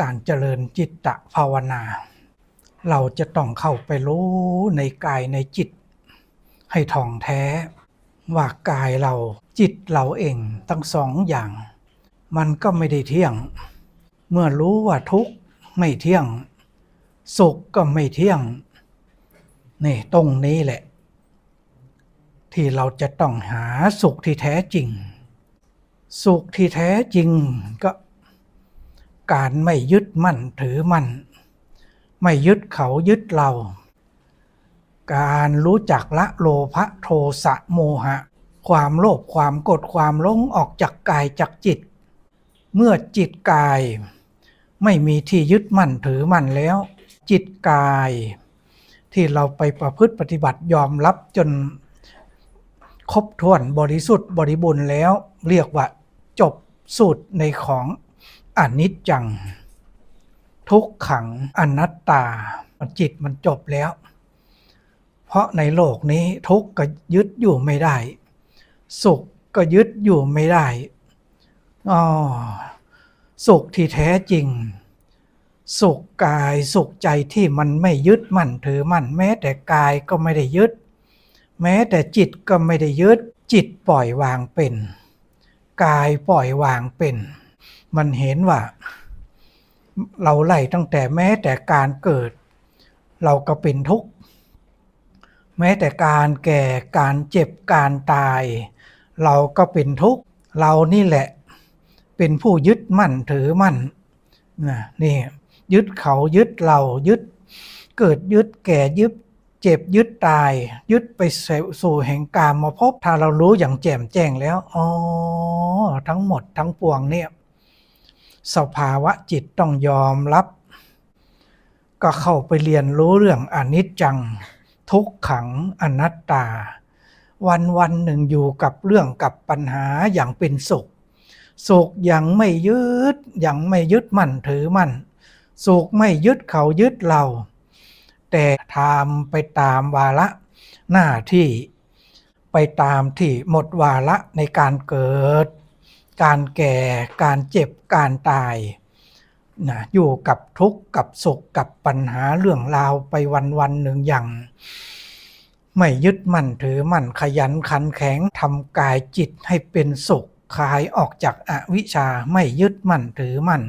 การเจริญจิตตภาวนา เราจะต้องเข้าไปรู้ในกายในจิต ให้ท่องแท้ ว่ากายเราจิตเราเองทั้งสองอย่าง มันก็ไม่ได้เที่ยง เมื่อรู้ว่าทุกข์ไม่เที่ยง สุขก็ไม่เที่ยงนี่ตรงนี้แหละ ที่เราจะต้องหาสุขที่แท้จริง สุขที่แท้จริงก็ การไม่ยึดมั่นถือมั่น ไม่ยึดเขายึดเรา การรู้จักละโลภะโทสะโมหะ ความโลภความกรธความลงออกจากกายจากจิต เมื่อจิตกาย ไม่มีที่ยึดมั่นถือมั่นแล้ว จิตกาย ที่เราไปประพฤติปฏิบัติยอมรับจนครบถ้วนบริสุทธิ์บริบูรณ์แล้ว เรียกว่าจบสูตรในของ อนิจจัง ทุกขังอนัตตาจิตมันจบแล้ว เพราะในโลกนี้ทุกข์ก็ยึดอยู่ไม่ได้ สุขก็ยึดอยู่ไม่ได้อ๋อสุขที่แท้จริง สุขกายสุขใจที่มันไม่ยึดมั่นถือมั่นแม้แต่กายก็ไม่ได้ยึด แม้แต่จิตก็ไม่ได้ยึด จิตปล่อยวางเป็น กายปล่อยวางเป็น มันเห็นว่า เราไล่ตั้งแต่แม้แต่การเกิด เราก็เป็นทุกข์แม้แต่การแก่การเจ็บการตาย เราก็เป็นทุกข์เรานี่แหละ เป็นผู้ยึดมั่นถือมั่นนะนี่ยึดเขายึดเรายึด เกิดยึดแก่ยึดเจ็บยึดตาย ยึดไปสู่แห่งกามมาพบถ้าเรารู้อย่างแจ่มแจ้งแล้วอ๋อทั้งหมดทั้งปวงเนี่ย สภาวะจิตต้องยอมรับ ก็เข้าไปเรียนรู้เรื่องอนิจจัง ทุกขังอนัตตา วันวันหนึ่งอยู่กับเรื่องกับปัญหาอย่างเป็นสุข สุขยังไม่ยึดยังไม่ยึดมั่นถือมั่น สุขไม่ยึดเขายึดเรา แต่ทำไปตามวาระหน้าที่ ไปตามที่หมดวาระในการเกิด การแก่ การเจ็บ การตายนะอยู่กับทุกข์กับสุขกับปัญหาเรื่องราวไปวันวันหนึ่งอย่าง ไม่ยึดมั่นถือมั่นขยันขันแข็งทำกายจิตให้เป็นสุขคลายออกจากอวิชชาไม่ยึดมั่นถือมั่น